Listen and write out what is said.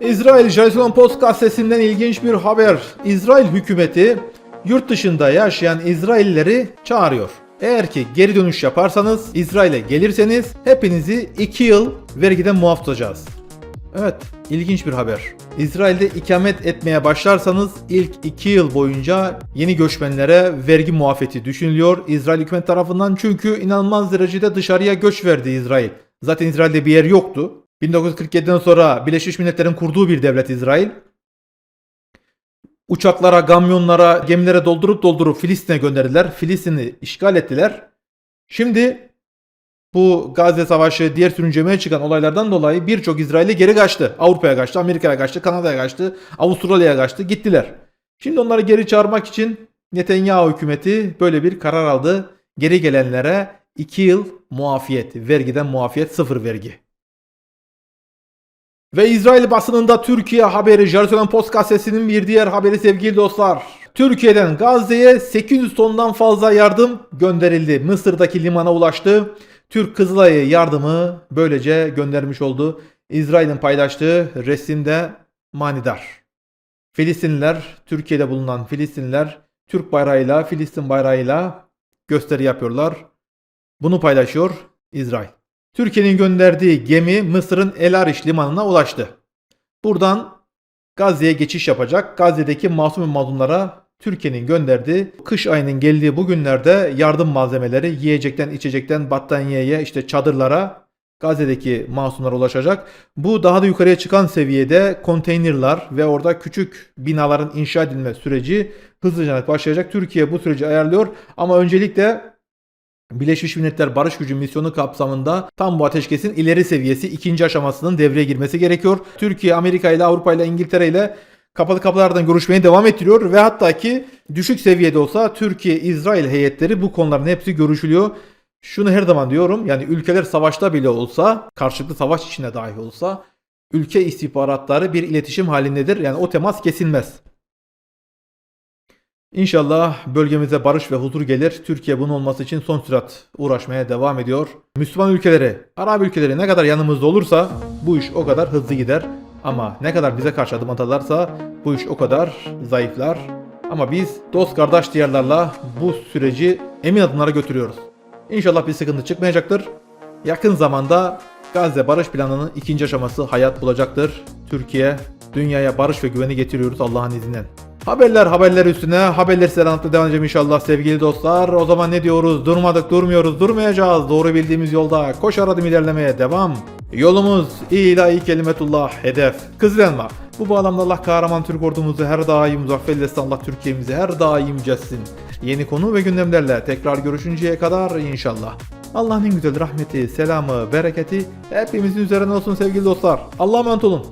İsrail Jerusalem Post gazetesinden ilginç bir haber. İsrail hükümeti yurt dışında yaşayan İsraillileri çağırıyor. Eğer ki geri dönüş yaparsanız, İsrail'e gelirseniz hepinizi 2 yıl vergiden muaf tutacağız. Evet, ilginç bir haber. İsrail'de ikamet etmeye başlarsanız ilk 2 yıl boyunca yeni göçmenlere vergi muafiyeti düşünülüyor İsrail hükümet tarafından çünkü inanılmaz derecede dışarıya göç verdi İsrail. Zaten İsrail'de bir yer yoktu. 1947'den sonra Birleşmiş Milletler'in kurduğu bir devlet İsrail. Uçaklara, kamyonlara, gemilere doldurup doldurup Filistin'e gönderdiler. Filistin'i işgal ettiler. Şimdi bu Gazze Savaşı, diğer sürüncemeye çıkan olaylardan dolayı birçok İsrailli geri kaçtı. Avrupa'ya kaçtı, Amerika'ya kaçtı, Kanada'ya kaçtı, Avustralya'ya kaçtı, gittiler. Şimdi onları geri çağırmak için Netanyahu hükümeti böyle bir karar aldı. Geri gelenlere 2 yıl muafiyet, vergiden muafiyet, sıfır vergi. Ve İsrail basınında Türkiye haberi Jerusalem Post gazetesinin bir diğer haberi sevgili dostlar. Türkiye'den Gazze'ye 800 tondan fazla yardım gönderildi. Mısır'daki limana ulaştı. Türk Kızılay'ı yardımı böylece göndermiş oldu. İsrail'in paylaştığı resimde manidar. Filistinliler, Türkiye'de bulunan Filistinliler Türk bayrağıyla, Filistin bayrağıyla gösteri yapıyorlar. Bunu paylaşıyor İsrail. Türkiye'nin gönderdiği gemi Mısır'ın El Arish limanına ulaştı. Buradan Gazze'ye geçiş yapacak. Gazze'deki masum ve Türkiye'nin gönderdiği kış ayının geldiği bu günlerde yardım malzemeleri yiyecekten içecekten battaniyeye işte çadırlara Gazze'deki masumlara ulaşacak. Bu daha da yukarıya çıkan seviyede konteynerlar ve orada küçük binaların inşa edilme süreci hızlıca başlayacak. Türkiye bu süreci ayarlıyor ama öncelikle Birleşmiş Milletler Barış Gücü misyonu kapsamında tam bu ateşkesin ileri seviyesi ikinci aşamasının devreye girmesi gerekiyor. Türkiye, Amerika ile Avrupa ile İngiltere ile kapalı kapılardan görüşmeye devam ettiriyor ve hatta ki düşük seviyede olsa Türkiye, İsrail heyetleri bu konuların hepsi görüşülüyor. Şunu her zaman diyorum yani ülkeler savaşta bile olsa karşılıklı savaş içine dahi olsa ülke istihbaratları bir iletişim halindedir. Yani o temas kesilmez. İnşallah bölgemize barış ve huzur gelir. Türkiye bunun olması için son sürat uğraşmaya devam ediyor. Müslüman ülkeleri, Arap ülkeleri ne kadar yanımızda olursa bu iş o kadar hızlı gider. Ama ne kadar bize karşı adım atarlarsa bu iş o kadar zayıflar. Ama biz dost kardeş diyarlarla bu süreci emin adımlara götürüyoruz. İnşallah bir sıkıntı çıkmayacaktır. Yakın zamanda Gazze barış planının ikinci aşaması hayat bulacaktır. Türkiye dünyaya barış ve güveni getiriyoruz Allah'ın izniyle. Haberler haberler üstüne haberler size anlatmaya devam edeceğim inşallah sevgili dostlar. O zaman ne diyoruz? Durmadık durmuyoruz durmayacağız. Doğru bildiğimiz yolda koşar adım ilerlemeye devam. Yolumuz ilahi kelimetullah hedef. Kızılanma. Bu bağlamda Allah kahraman Türk ordumuzu her daim muzaffer eylesin. Allah Türkiye'mizi her daim cessin. Yeni konu ve gündemlerle tekrar görüşünceye kadar inşallah. Allah'ın en güzel rahmeti, selamı, bereketi hepimizin üzerine olsun sevgili dostlar. Allah'a emanet olun.